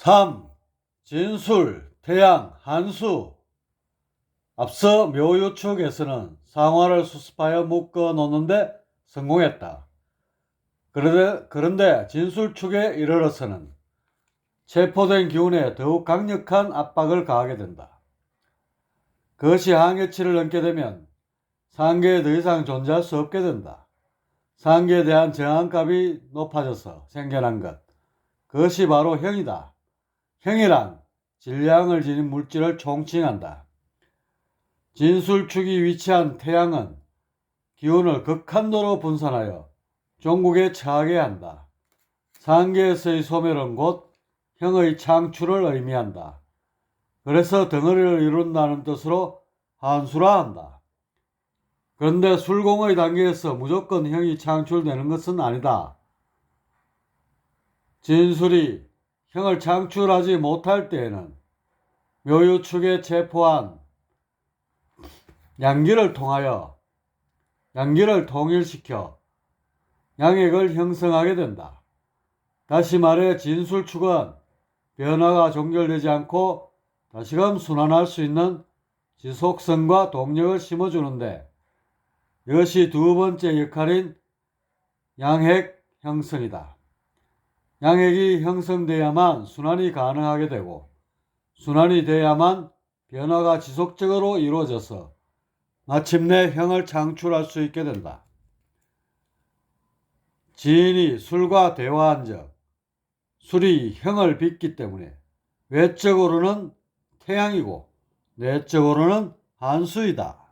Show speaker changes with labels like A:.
A: 3. 진술, 태양, 한수. 앞서 묘유 측에서는 상화를 수습하여 묶어 놓는데 성공했다. 그런데, 그런데 진술 축에 이르러서는 체포된 기운에 더욱 강력한 압박을 가하게 된다. 그것이 항해치를 넘게 되면 상계에 더 이상 존재할 수 없게 된다. 상계에 대한 저항값이 높아져서 생겨난 것. 그것이 바로 형이다. 형이란 질량을 지닌 물질을 총칭한다. 진술축이 위치한 태양은 기운을 극한도로 분산하여 종국에 처하게 한다. 상계에서의 소멸은 곧 형의 창출을 의미한다. 그래서 덩어리를 이룬다는 뜻으로 한수라 한다. 그런데 술공의 단계에서 무조건 형이 창출되는 것은 아니다. 진술이 형을 창출하지 못할 때에는 묘유 축에 체포한 양기를 통하여 양기를 통일시켜 양액을 형성하게 된다. 다시 말해 진술 축은 변화가 종결되지 않고 다시금 순환할 수 있는 지속성과 동력을 심어주는데 이것이 두 번째 역할인 양핵 형성이다. 양핵이 형성돼야만 순환이 가능하게 되고 순환이 돼야만 변화가 지속적으로 이루어져서 마침내 형을 창출할 수 있게 된다. 지인이 술과 대화한 적, 술이 형을 빚기 때문에 외적으로는 태양이고 내적으로는 한수이다.